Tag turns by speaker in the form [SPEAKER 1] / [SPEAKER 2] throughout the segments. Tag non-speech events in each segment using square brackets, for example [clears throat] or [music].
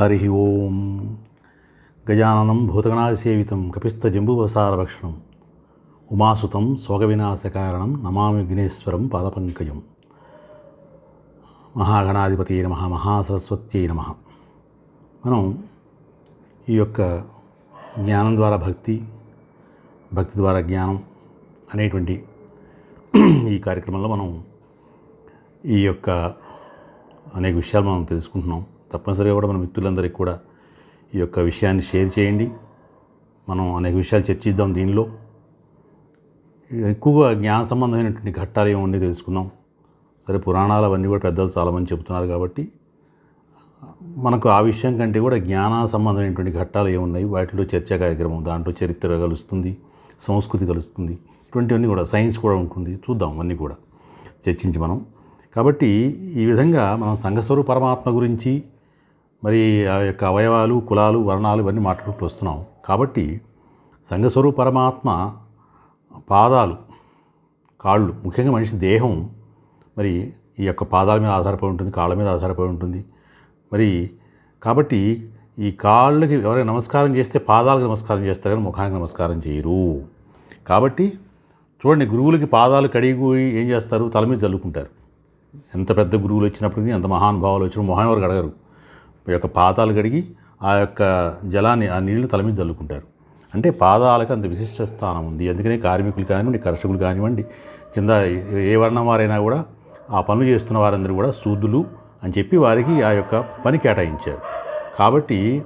[SPEAKER 1] హరి ఓం. గజాననం భూతగణాసేవితం కపిస్థజంబువసారభక్షణం ఉమాసుతం శోకవినాశకారణం నమామి విఘ్నేశ్వరం పాదపంకజం. మహాగణాధిపతి నమ మహాసరస్వత్యై నమ. మనం ఈ యొక్క జ్ఞానం ద్వారా భక్తి భక్తి ద్వారా జ్ఞానం అనేటువంటి ఈ కార్యక్రమంలో మనం ఈ యొక్క అనేక విషయాలు మనం తెలుసుకుంటున్నాం. తప్పనిసరిగా కూడా మన మిత్రులందరికీ కూడా ఈ యొక్క విషయాన్ని షేర్ చేయండి. మనం అనేక విషయాలు చర్చిద్దాం దీనిలో. ఎక్కువగా జ్ఞాన సంబంధమైనటువంటి ఘట్టాలు ఏముండి తెలుసుకుందాం. సరే పురాణాలు అవన్నీ కూడా పెద్దలు చాలామంది చెబుతున్నారు కాబట్టి మనకు ఆ విషయం కంటే కూడా జ్ఞాన సంబంధమైనటువంటి ఘట్టాలు ఏమున్నాయి? వాటిలో చర్చా కార్యక్రమం దాంట్లో చరిత్ర కలుస్తుంది సంస్కృతి కలుస్తుంది ఇటువంటివన్నీ కూడా సైన్స్ కూడా ఉంటుంది. చూద్దాం అన్నీ కూడా చర్చించి మనం. కాబట్టి ఈ విధంగా మనం సంఘస్వరూప పరమాత్మ గురించి మరి ఆ యొక్క అవయవాలు కులాలు వర్ణాలు ఇవన్నీ మాట్లాడుతూ వస్తున్నాం. కాబట్టి సంఘస్వరూప పరమాత్మ పాదాలు కాళ్ళు ముఖ్యంగా మనిషి దేహం మరి ఈ యొక్క పాదాల మీద ఆధారపడి ఉంటుంది కాళ్ళ మీద ఆధారపడి ఉంటుంది. మరి కాబట్టి ఈ కాళ్ళకి ఎవరైనా నమస్కారం చేస్తే పాదాలకు నమస్కారం చేస్తారు కానీ ముఖానికి నమస్కారం చేయరు. కాబట్టి చూడండి గురువులకి పాదాలు కడిగిపోయి ఏం చేస్తారు? తల మీద చల్లుకుంటారు ఎంత పెద్ద గురువులు వచ్చినప్పటికీ ఎంత మహానుభావాలు వచ్చిన మొహం ఎవరు కడగరు యొక్క పాదాలు కడిగి ఆ యొక్క జలాన్ని ఆ నీళ్ళు తల మీద చల్లుకుంటారు అంటే పాదాలకు అంత విశిష్ట స్థానం ఉంది. అందుకనే కార్మికులు కానివ్వండి కర్షకులు కానివ్వండి కింద ఏ వర్ణం వారైనా కూడా ఆ పనులు చేస్తున్న వారందరూ కూడా సూదులు అని చెప్పి వారికి ఆ యొక్క పని కేటాయించారు. కాబట్టి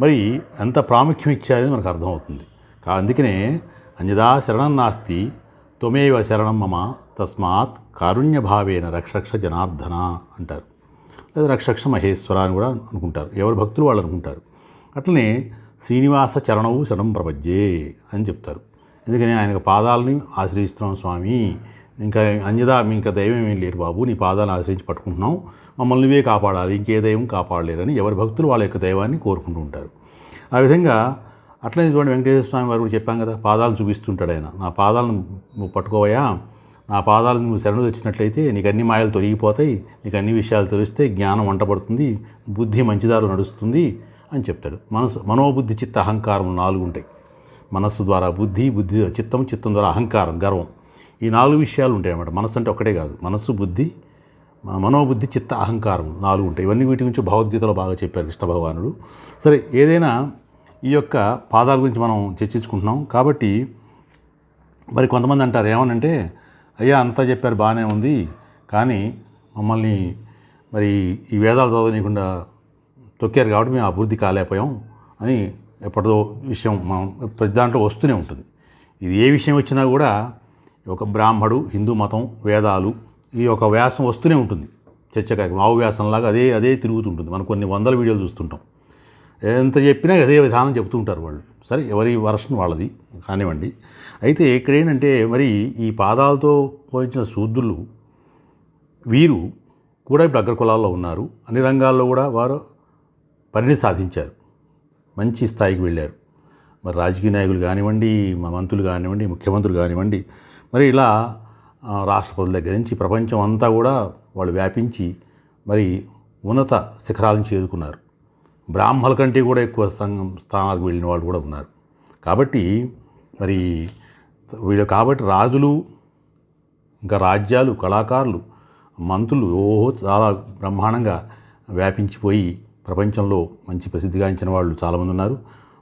[SPEAKER 1] మరి ఎంత ప్రాముఖ్యం ఇచ్చారని మనకు అర్థమవుతుంది. కా అందుకనే అంజదా శరణం నాస్తి త్వమేవ శరణం మమ తస్మాత్ కారుణ్యభావేన రక్షక్ష జనార్దన అంటారు. లేదా రక్షక్ష మహేశ్వర అని కూడా అనుకుంటారు. ఎవరు భక్తులు వాళ్ళు అనుకుంటారు. అట్లనే శ్రీనివాస చరణవు శరణం ప్రపంచే అని చెప్తారు. ఎందుకని ఆయన పాదాలని ఆశ్రయిస్తున్నాం స్వామి. ఇంకా అంజదా మీ ఇంకా దైవం ఏం లేరు బాబు నీ పాదాలను ఆశ్రయించి పట్టుకుంటున్నాం మమ్మల్ని నువ్వే కాపాడాలి ఇంకే దైవం కాపాడలేరని ఎవరి భక్తులు వాళ్ళ యొక్క దైవాన్ని కోరుకుంటూ ఉంటారు. ఆ విధంగా అట్లనే చూడండి వెంకటేశ్వర స్వామి వారు కూడా చెప్పాం కదా పాదాలు చూపిస్తుంటాడు ఆయన. నా పాదాలను పట్టుకోవయా నా పాదాలను నువ్వు శరణు తెచ్చినట్లయితే నీకు అన్ని మాయలు తొలగిపోతాయి నీకు అన్ని విషయాలు తెలిస్తే జ్ఞానం వంటపడుతుంది బుద్ధి మంచిదారు నడుస్తుంది అని చెప్తాడు. మనసు మనోబుద్ధి చిత్త అహంకారం నాలుగు ఉంటాయి. మనస్సు ద్వారా బుద్ధి బుద్ధి చిత్తం చిత్తం ద్వారా అహంకారం గర్వం. ఈ నాలుగు విషయాలు ఉంటాయి అన్నమాట. మనస్సు అంటే ఒకటే కాదు. మనస్సు బుద్ధి మనోబుద్ధి చిత్త అహంకారం నాలుగు ఉంటాయి. ఇవన్నీ వీటి గురించి భగవద్గీతలో బాగా చెప్పారు కృష్ణ భగవానుడు. సరే ఏదైనా ఈ యొక్క పాదాల గురించి మనం చర్చించుకుంటున్నాం. కాబట్టి మరి కొంతమంది అంటారు ఏమనంటే అయ్యా అంతా చెప్పారు బాగానే ఉంది. కానీ మమ్మల్ని మరి ఈ వేదాలు చదవనీయకుండా తొక్కారు కాబట్టి మేము అభివృద్ధి కాలేకపోయాం అని ఎప్పటిదో విషయం మనం ప్రతి దాంట్లో వస్తూనే ఉంటుంది. ఇది ఏ విషయం వచ్చినా కూడా ఒక బ్రాహ్మడు హిందూ మతం వేదాలు ఈ యొక్క వ్యాసం వస్తూనే ఉంటుంది. చర్చకాయ ఆవు వ్యాసంలాగా అదే అదే తిరుగుతుంటుంది. మనం కొన్ని వందల వీడియోలు చూస్తుంటాం. ఎంత చెప్పినా అదే విధానం చెబుతూ ఉంటారు వాళ్ళు. సరే ఎవరి వర్షన్ వాళ్ళది కానివ్వండి. అయితే ఇక్కడ ఏంటంటే మరి ఈ పాదాలతో పోయించిన శూద్రులు వీరు కూడా ఇప్పుడు అగ్రకులాల్లో ఉన్నారు. అన్ని రంగాల్లో కూడా వారు పనిని సాధించారు. మంచి స్థాయికి వెళ్ళారు. మరి రాజకీయ నాయకులు కానివ్వండి మా మంత్రులు కానివ్వండి ముఖ్యమంత్రులు కానివ్వండి మరి ఇలా రాష్ట్రపతుల దగ్గర నుంచి ప్రపంచం అంతా కూడా వాళ్ళు వ్యాపించి మరి ఉన్నత శిఖరాలను చేరుకున్నారు. బ్రాహ్మల కంటే కూడా ఎక్కువ సంఘం స్థానాలకు వెళ్ళిన వాళ్ళు కూడా ఉన్నారు. కాబట్టి మరి వీళ్ళు కాబట్టి రాజులు ఇంకా రాజ్యాలు కళాకారులు మంత్రులు ఓహో చాలా బ్రహ్మాండంగా వ్యాపించిపోయి ప్రపంచంలో మంచి ప్రసిద్ధిగాంచిన వాళ్ళు చాలామంది ఉన్నారు.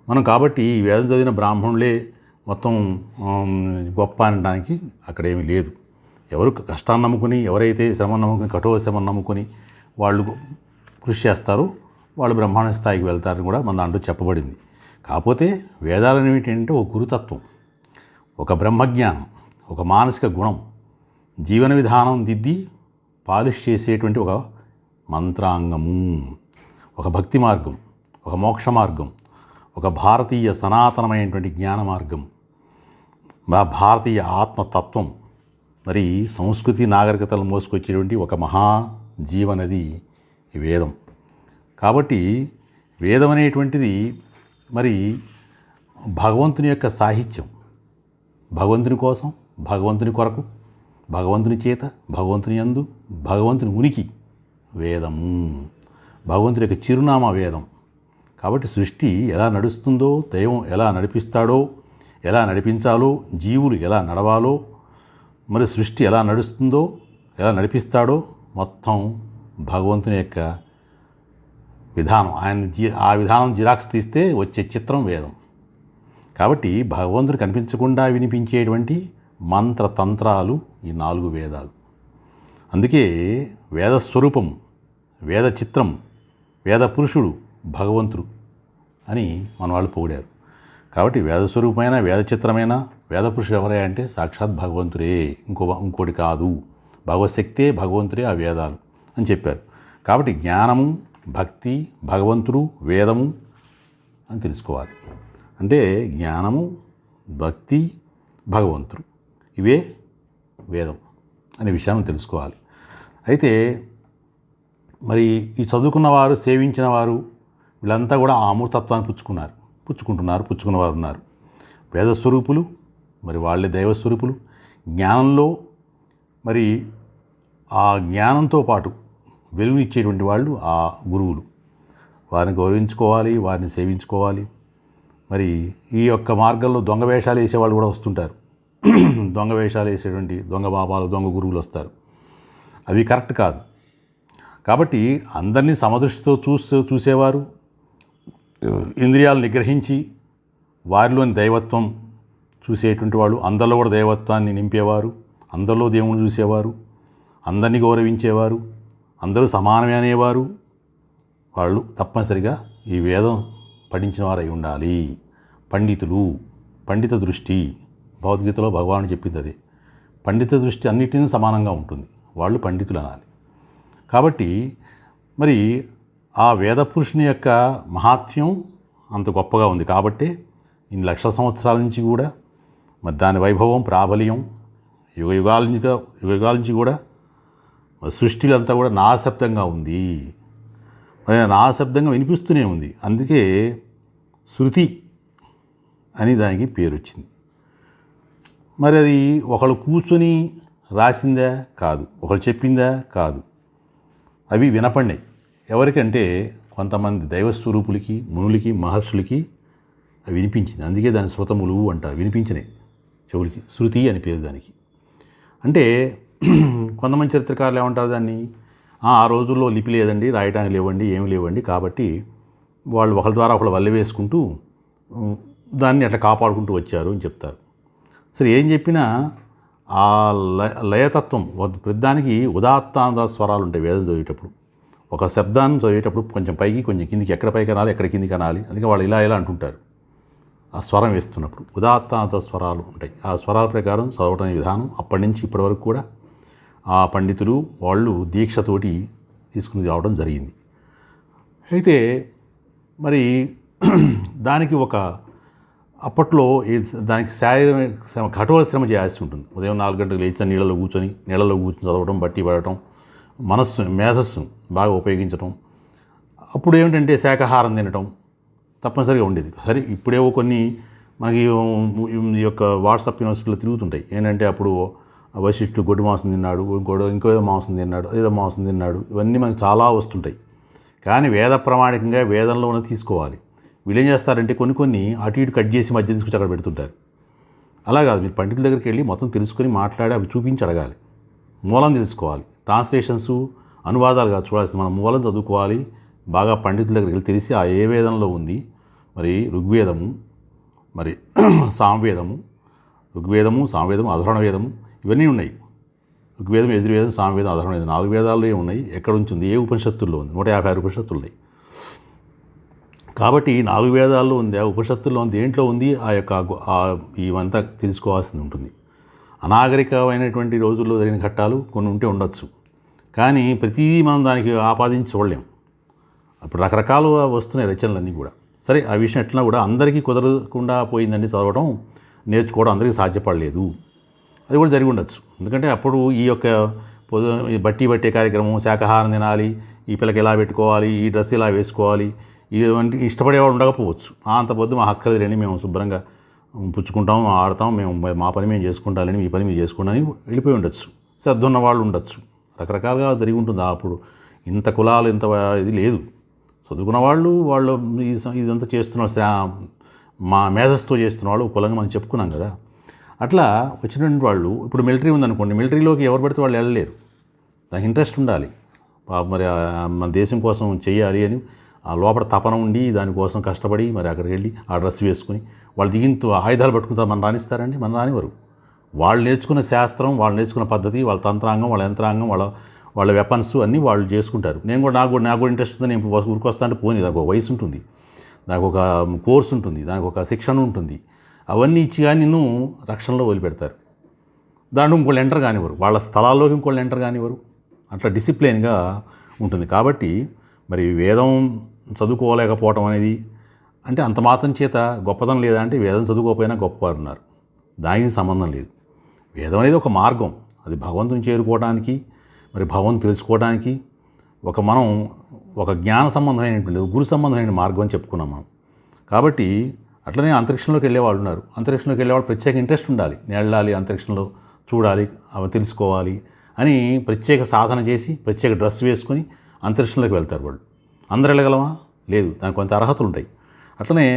[SPEAKER 1] మనం కాబట్టి ఈ వేదం చదివిన బ్రాహ్మణులే మొత్తం గొప్ప అనడానికి అక్కడేమీ లేదు. ఎవరు కష్టాన్ని నమ్ముకుని ఎవరైతే శ్రమ నమ్ముకుని కఠోర శ్రమను నమ్ముకుని వాళ్ళు కృషి చేస్తారో వాళ్ళు బ్రహ్మాండ స్థాయికి వెళ్తారని కూడా మన దాంట్లో చెప్పబడింది. కాకపోతే వేదాలు ఏంటంటే ఒక గురుతత్వం. ఒక బ్రహ్మజ్ఞానం ఒక మానసిక గుణం జీవన విధానం దిద్ది పాలిష్ చేసేటువంటి ఒక మంత్రాంగము ఒక భక్తి మార్గం ఒక మోక్ష మార్గం ఒక భారతీయ సనాతనమైనటువంటి జ్ఞాన మార్గం మా భారతీయ ఆత్మతత్వం మరి సంస్కృతి నాగరికతలు మోసుకొచ్చేటువంటి ఒక మహా జీవనది వేదం. కాబట్టి వేదం అనేటువంటిది మరి భగవంతుని యొక్క సాహిత్యం భగవంతుని కోసం భగవంతుని కొరకు భగవంతుని చేత భగవంతుని యందు భగవంతుని ఉనికి వేదము భగవంతుని యొక్క చిరునామా వేదం. కాబట్టి సృష్టి ఎలా నడుస్తుందో దైవం ఎలా నడిపిస్తాడో ఎలా నడిపించాలో జీవులు ఎలా నడవాలో మరి సృష్టి ఎలా నడుస్తుందో ఎలా నడిపిస్తాడో మొత్తం భగవంతుని యొక్క విధానం. ఆయన జీ ఆ విధానం జిరాక్స్ తీస్తే వచ్చే చిత్రం వేదం. కాబట్టి భగవంతుడు కనిపించకుండా వినిపించేటువంటి మంత్ర తంత్రాలు ఈ నాలుగు వేదాలు. అందుకే వేద స్వరూపం వేద చిత్రం వేద పురుషుడు భగవంతుడు అని మన వాళ్ళు పొగిడారు. కాబట్టి వేద స్వరూపమైన వేద చిత్రమైన వేద పురుషుడు ఎవరే అంటే సాక్షాత్ భగవంతుడే. ఇంకో ఇంకోటి కాదు. భగవశక్తే భగవంతుడే ఆ వేదాలు అని చెప్పారు. కాబట్టి జ్ఞానము భక్తి భగవంతుడు వేదము అని తెలుసుకోవాలి. అంటే జ్ఞానము భక్తి భగవంతుడు. ఇవే వేదం అనే విషయాన్ని తెలుసుకోవాలి. అయితే మరి ఈ చదువుకున్న వారు సేవించిన వారు వీళ్ళంతా కూడా ఆ అమృతత్వాన్ని పుచ్చుకున్నారు. పుచ్చుకుంటున్నారు పుచ్చుకున్న వారు ఉన్నారు. వేదస్వరూపులు మరి వాళ్ళే దైవస్వరూపులు. జ్ఞానంలో మరి ఆ జ్ఞానంతో పాటు వెలుగునిచ్చేటువంటి వాళ్ళు ఆ గురువులు. వారిని గౌరవించుకోవాలి వారిని సేవించుకోవాలి. మరి ఈ యొక్క మార్గంలో దొంగ వేషాలు వేసేవాళ్ళు కూడా వస్తుంటారు. [clears throat] దొంగ వేషాలు వేసేటువంటి దొంగ బాబాలు దొంగ గురువులు వస్తారు. అవి కరెక్ట్ కాదు. కాబట్టి అందరినీ సమదృష్టితో చూసే చూసేవారు. ఇంద్రియాలు నిగ్రహించి వారిలోని దైవత్వం చూసేటువంటి వాళ్ళు అందరిలో కూడా దైవత్వాన్ని నింపేవారు. అందరిలో దేవుని చూసేవారు. అందరినీ గౌరవించేవారు. అందరూ సమానమే అనేవారు. వాళ్ళు తప్పనిసరిగా ఈ వేదం పఠించిన వారై ఉండాలి. పండితులు పండిత దృష్టి భగవద్గీతలో భగవాను చెప్పింది అదే. పండిత దృష్టి అన్నిటినీ సమానంగా ఉంటుంది. వాళ్ళు పండితులు అనాలి. కాబట్టి మరి ఆ వేద పురుషుని యొక్క మహాత్మ్యం అంత గొప్పగా ఉంది కాబట్టి ఇన్ని లక్షల సంవత్సరాల నుంచి కూడా మరి దాని వైభవం ప్రాబల్యం యుగ యుగాల నుంచి యుగ యుగాల నుంచి కూడా సృష్టిలంతా సృష్టిలో అంతా కూడా నాశబ్దంగా ఉంది. నాశబ్దంగా వినిపిస్తూనే ఉంది. అందుకే శృతి అని దానికి పేరు వచ్చింది మరి అది ఒకళ్ళు కూర్చొని రాసిందా? కాదు. ఒకళ్ళు చెప్పిందా? కాదు. అవి వినపడినాయి. ఎవరికంటే కొంతమంది దైవస్వరూపులకి మునులకి మహర్షులకి అవి వినిపించింది. అందుకే దాని శృతములు అంటారు వినిపించినాయి చెవులకి. శృతి అని పేరు దానికి. అంటే [clears throat] కొంతమంది చరిత్రకారులు ఏమంటారు దాన్ని? "ఆ, రోజుల్లో లిపి లేదండి రాయటానికి లేవండి ఏమి లేవండి. కాబట్టి వాళ్ళు ఒకరి ద్వారా ఒకళ్ళు వల్ల వేసుకుంటూ దాన్ని అట్లా కాపాడుకుంటూ వచ్చారు అని చెప్తారు. సరే ఏం చెప్పినా ఆ లయ లయతత్వం ప్రతిదానికి ఉదాత్తాంత స్వరాలు ఉంటాయి వేదం చదివేటప్పుడు. ఒక శబ్దాన్ని చదివేటప్పుడు కొంచెం పైకి కొంచెం కిందికి ఎక్కడ పైకి అనాలి ఎక్కడ కిందికి అనాలి అందుకే వాళ్ళు ఇలా ఇలా అంటుంటారు. ఆ స్వరం వేస్తున్నప్పుడు ఉదాత్తాంత స్వరాలు ఉంటాయి. ఆ స్వరాల ప్రకారం చదవటం విధానం అప్పటి నుంచి ఇప్పటి వరకు కూడా ఆ పండితులు వాళ్ళు దీక్షతోటి తీసుకుని రావడం జరిగింది. అయితే మరి దానికి ఒక అప్పట్లో ఈ దానికి శారీరక శ్రమ కఠోర శ్రమ చేయాల్సి ఉంటుంది. ఉదయం నాలుగు గంటలకు లేచిన నీళ్ళలో కూర్చొని నీళ్ళలో కూర్చొని చదవడం బట్టి పడటం మనస్సు మేధస్సు బాగా ఉపయోగించడం అప్పుడు ఏమిటంటే శాకాహారం తినటం తప్పనిసరిగా ఉండేది. సరే ఇప్పుడేవో కొన్ని మనకి ఈ యొక్క వాట్సాప్ యూనివర్సిటీలో తిరుగుతుంటాయి. ఏంటంటే అప్పుడు వశిష్ఠుడు గొడ్డు మాంసం తిన్నాడు ఇంకోడు ఇంకో ఏదో మాంసం తిన్నాడు ఏదో మాంసం తిన్నాడు ఇవన్నీ మనకు చాలా వస్తుంటాయి. కానీ వేద ప్రమాణికంగా వేదంలో ఉన్నది తీసుకోవాలి. వీళ్ళు ఏం చేస్తారంటే కొన్ని కొన్ని అటు ఇటు కట్ చేసి మధ్య తీసుకొచ్చి అక్కడ పెడుతుంటారు. అలా కాదు మీరు పండితుల దగ్గరికి వెళ్ళి మొత్తం తెలుసుకొని మాట్లాడి అవి చూపించి అడగాలి. మూలం తెలుసుకోవాలి. ట్రాన్స్లేషన్స్ అనువాదాలు కాదు చూడాల్సింది. మనం మూలం చదువుకోవాలి. బాగా పండితుల దగ్గరికి వెళ్ళి తెలిసి ఆ ఏ వేదంలో ఉంది? మరి ఋగ్వేదము మరి [clears throat] సామవేదము ఋగ్వేదము సామవేదము అధర్వణ వేదము ఇవన్నీ ఉన్నాయి. ఋగ్వేదం యజుర్వేదం సామవేదం అధర్వణ వేదం నాలుగు వేదాల్లో ఉన్నాయి? ఎక్కడ ఉంటుంది ఏ ఉపనిషత్తుల్లో ఉంది? నూట యాభై ఆరు ఉపనిషత్తులు ఉన్నాయి. కాబట్టి నాలుగు వేదాల్లో ఉంది ఆ ఉపనిషత్తుల్లో ఉంది దేంట్లో ఉంది ఆ యొక్క ఇవంతా తెలుసుకోవాల్సింది ఉంటుంది. అనాగరికమైనటువంటి రోజుల్లో జరిగిన ఘట్టాలు కొన్ని ఉంటే ఉండొచ్చు. కానీ ప్రతిదీ మనం దానికి ఆపాదించి చూడలేం. అప్పుడు రకరకాలు వస్తున్నాయి రచనలన్నీ కూడా. సరే ఆ విషయం ఎట్లా కూడా అందరికీ కుదరకుండా పోయిందండి చదవడం నేర్చుకోవడం అందరికీ సాధ్యపడలేదు. అది కూడా జరిగి ఉండొచ్చు. ఎందుకంటే అప్పుడు ఈ యొక్క ఈ బట్టి బట్టే కార్యక్రమం శాకాహారం తినాలి ఈ పిల్లకి ఎలా పెట్టుకోవాలి ఈ డ్రెస్ ఇలా వేసుకోవాలి ఇటువంటి ఇష్టపడేవాడు ఉండకపోవచ్చు. అంత పొద్దు మా హక్కలు లేని మేము శుభ్రంగా పుచ్చుకుంటాం ఆడతాం మేము మా పని మేము చేసుకుంటామని మీ పని మీరు చేసుకుంటామని వెళ్ళిపోయి ఉండొచ్చు. శ్రద్ధ ఉన్న వాళ్ళు ఉండొచ్చు. రకరకాలుగా జరిగి ఉంటుంది. అప్పుడు ఇంత కులాలు ఇంత ఇది లేదు. చదువుకున్న వాళ్ళు వాళ్ళు ఇదంతా చేస్తున్న మా మేధస్తో చేస్తున్న వాళ్ళు కులంగా మనం చెప్పుకున్నాం కదా. అట్లా వచ్చినటువంటి వాళ్ళు ఇప్పుడు మిలిటరీ ఉందనుకోండి మిలిటరీలోకి ఎవరు పడితే వాళ్ళు వెళ్ళలేరు. దానికి ఇంట్రెస్ట్ ఉండాలి. పాపం మరి మన దేశం కోసం చేయాలి అని ఆ లోపల తపన ఉండి దానికోసం కష్టపడి మరి అక్కడికి వెళ్ళి ఆ డ్రెస్ వేసుకుని వాళ్ళు దిగిన ఆయుధాలు పట్టుకుంటారు మనం రాణిస్తారండి మన రానివారు వాళ్ళు నేర్చుకున్న శాస్త్రం వాళ్ళు నేర్చుకున్న పద్ధతి వాళ్ళ తంత్రాంగం వాళ్ళ యంత్రాంగం వాళ్ళ వాళ్ళ వెపన్స్ అన్నీ వాళ్ళు చేసుకుంటారు. నేను కూడా నాకు కూడా నాకు కూడా ఇంట్రెస్ట్ ఉంది నేను ఊరికొస్తా అంటే పోనీ దానికి ఒక వయసు ఉంటుంది దానికి ఒక కోర్స్ ఉంటుంది దానికి ఒక శిక్షణ ఉంటుంది. అవన్నీ ఇచ్చి కానీ నిన్ను రక్షణలో వదిలిపెడతారు. దాంట్లో ఇంకోళ్ళు ఎంటర్ కానివ్వరు. వాళ్ళ స్థలాల్లోకి ఇంకోళ్ళు ఎంటర్ కానివ్వరు. అట్లా డిసిప్లిన్గా ఉంటుంది. కాబట్టి మరి వేదం చదువుకోలేకపోవటం అనేది అంటే అంత మాత్రం చేత గొప్పదనం లేదా అంటే వేదం చదువుకోకపోయినా గొప్పవారు ఉన్నారు. దానికి సంబంధం లేదు. వేదం అనేది ఒక మార్గం. అది భగవంతుని చేరుకోవడానికి మరి భగవంతు తెలుసుకోవడానికి ఒక మనం ఒక జ్ఞాన సంబంధమైనటువంటి గురు సంబంధమైన మార్గం అని చెప్పుకున్నాం మనం. కాబట్టి అట్లనే అంతరిక్షంలోకి వెళ్ళే వాళ్ళు ఉన్నారు. అంతరిక్షంలోకి వెళ్ళేవాళ్ళు ప్రత్యేక ఇంట్రెస్ట్ ఉండాలి. నేను వెళ్ళాలి అంతరిక్షంలో చూడాలి అవి తెలుసుకోవాలి అని ప్రత్యేక సాధన చేసి ప్రత్యేక డ్రెస్ వేసుకొని అంతరిక్షంలోకి వెళ్తారు వాళ్ళు. అందరు వెళ్ళగలమా? లేదు దానికి కొంత అర్హతలు ఉంటాయి. అట్లనే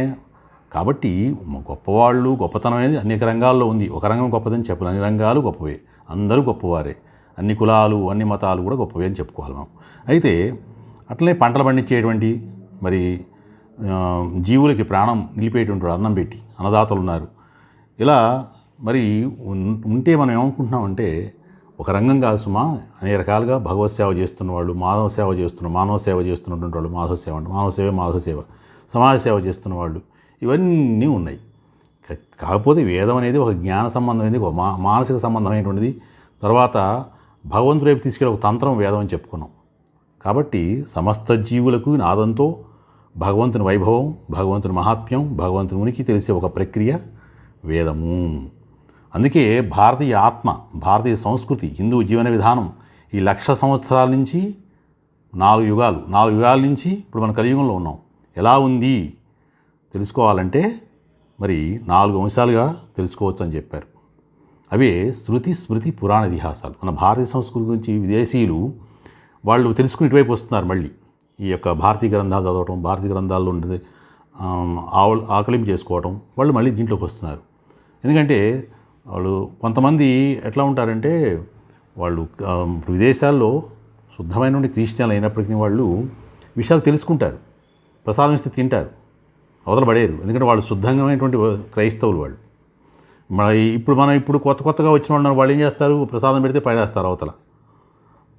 [SPEAKER 1] కాబట్టి గొప్పవాళ్ళు గొప్పతనం అనేది అనేక రంగాల్లో ఉంది. ఒక రంగం గొప్పదని చెప్పాలి. అన్ని రంగాలు గొప్పవే. అందరూ గొప్పవారే. అన్ని కులాలు అన్ని మతాలు కూడా గొప్పవే అని చెప్పుకోవాలి మనం. అయితే అట్లనే పంటలు పండించేటువంటి మరి జీవులకి ప్రాణం నిలిపేటువంటి అన్నం పెట్టి అన్నదాతలు ఉన్నారు. ఇలా మరి ఉంటే మనం ఏమనుకుంటున్నామంటే ఒక రంగం కాదు సుమా. అనేక రకాలుగా భగవత్ సేవ చేస్తున్న వాళ్ళు మానవ సేవ చేస్తున్న మానవ సేవ చేస్తున్నటువంటి వాళ్ళు మాధవ సేవ అంటే మానవ సేవ మాధవ సేవ. సమాజ సేవ చేస్తున్న వాళ్ళు. ఇవన్నీ ఉన్నాయి. కాకపోతే వేదం అనేది ఒక జ్ఞాన సంబంధమైనది ఒక మా మానసిక సంబంధమైనటువంటిది తర్వాత భగవంతుడు వైపు తీసుకెళ్ళే ఒక తంత్రం వేదం అని చెప్పుకున్నాం. కాబట్టి సమస్త జీవులకు నాదంతో భగవంతుని వైభవం భగవంతుని మహాత్మ్యం భగవంతుని ఉనికి తెలిసే ఒక ప్రక్రియ వేదము. అందుకే భారతీయ ఆత్మ భారతీయ సంస్కృతి హిందూ జీవన విధానం ఈ లక్ష సంవత్సరాల నుంచి నాలుగు యుగాలు నాలుగు యుగాల నుంచి ఇప్పుడు మన కలియుగంలో ఉన్నాం. ఎలా ఉంది? తెలుసుకోవాలంటే మరి నాలుగు అంశాలుగా తెలుసుకోవచ్చు అని చెప్పారు. అవే శృతి స్మృతి పురాణ ఇతిహాసాలు. మన భారతీయ సంస్కృతి నుంచి విదేశీయులు వాళ్ళు తెలుసుకుని ఇటువైపు వస్తున్నారు మళ్ళీ. ఈ యొక్క భారతీయ గ్రంథాలు చదవటం భారతీయ గ్రంథాల్లో ఉండేది ఆవులు ఆకలింపు చేసుకోవటం వాళ్ళు మళ్ళీ దీంట్లోకి వస్తున్నారు. ఎందుకంటే వాళ్ళు కొంతమంది ఎట్లా ఉంటారంటే వాళ్ళు విదేశాల్లో శుద్ధమైన క్రిస్టియన్లు అయినప్పటికీ వాళ్ళు విషయాలు తెలుసుకుంటారు. ప్రసాదం ఇస్తే తింటారు. అవతల పడేరు ఎందుకంటే వాళ్ళు శుద్ధమైనటువంటి క్రైస్తవులు వాళ్ళు. మన ఇప్పుడు మనం ఇప్పుడు కొత్త కొత్తగా వచ్చిన వాళ్ళు వాళ్ళు ఏం చేస్తారు? ప్రసాదం పెడితే పడేస్తారు అవతల.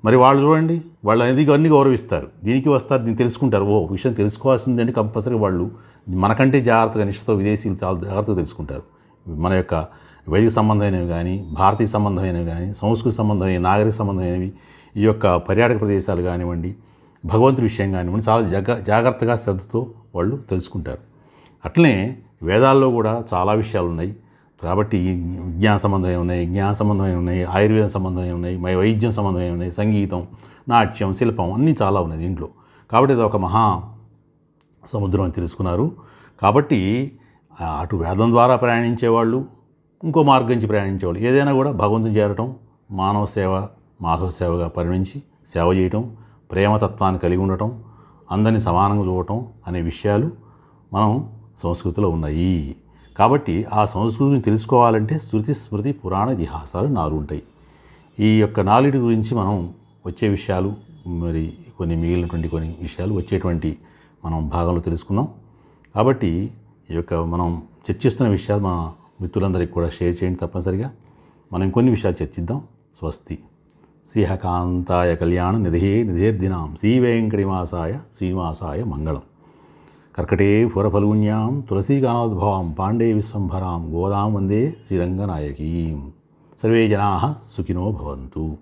[SPEAKER 1] మరి వాళ్ళు చూడండి వాళ్ళు అనేది అన్ని గౌరవిస్తారు. దీనికి వస్తారు దీన్ని తెలుసుకుంటారు. ఓ విషయం తెలుసుకోవాల్సిందంటే కంపల్సరీ వాళ్ళు మనకంటే జాగ్రత్తగా నిష్ఠతో విదేశీయులు చాలా జాగ్రత్తగా తెలుసుకుంటారు. మన యొక్క వైదిక సంబంధమైనవి కానీ భారతీయ సంబంధమైనవి కానీ సంస్కృతి సంబంధమైన నాగరిక సంబంధమైనవి ఈ యొక్క పర్యాటక ప్రదేశాలు కానివ్వండి భగవంతుడి విషయం కానివ్వండి చాలా జగ జాగ్రత్తగా శ్రద్ధతో వాళ్ళు తెలుసుకుంటారు. అట్లనే వేదాల్లో కూడా చాలా విషయాలు ఉన్నాయి కాబట్టి విజ్ఞాన సంబంధమే ఉన్నాయి జ్ఞాన సంబంధమే ఉన్నాయి ఆయుర్వేద సంబంధమే ఉన్నాయి మై వైద్యం సంబంధమే ఉన్నాయి సంగీతం నాట్యం శిల్పం అన్నీ చాలా ఉన్నాయి దీంట్లో. కాబట్టి ఇది ఒక మహా సముద్రం అని తెలుసుకున్నారు. కాబట్టి అటు వేదం ద్వారా ప్రయాణించేవాళ్ళు ఇంకో మార్గం నుంచి ప్రయాణించేవాళ్ళు. ఏదైనా కూడా భగవంతుని చేరటం మానవ సేవ మాధవ సేవగా పరిగణించి సేవ చేయటం ప్రేమతత్వాన్ని కలిగి ఉండటం అందరినీ సమానంగా చూడటం అనే విషయాలు మనం సంస్కృతిలో ఉన్నాయి. కాబట్టి ఆ సంస్కృతిని తెలుసుకోవాలంటే శృతి స్మృతి పురాణ ఇతిహాసాలు నాలుగు ఉంటాయి. ఈ యొక్క నాలుగు గురించి మనం వచ్చే విషయాలు మరి కొన్ని మిగిలినటువంటి కొన్ని విషయాలు వచ్చేటువంటి మనం భాగంలో తెలుసుకుందాం. కాబట్టి ఈ యొక్క మనం చర్చిస్తున్న విషయాలు మన మిత్రులందరికీ కూడా షేర్ చేయండి తప్పనిసరిగా. మనం ఇంకొన్ని విషయాలు చర్చిద్దాం. స్వస్తి. శ్రీహకాంతాయ కళ్యాణ నిధే నిధేర్దినాం. శ్రీ వెంకటనివాసాయ శ్రీనివాసాయ మంగళం. కర్కటే ఫురఫల్గుణ్యాం తులసీగానోద్భవాం పాండే విశ్వంభరాం గోదాం వందే శ్రీరంగనాయకీం. సర్వే జనా సుఖినో భవంతు.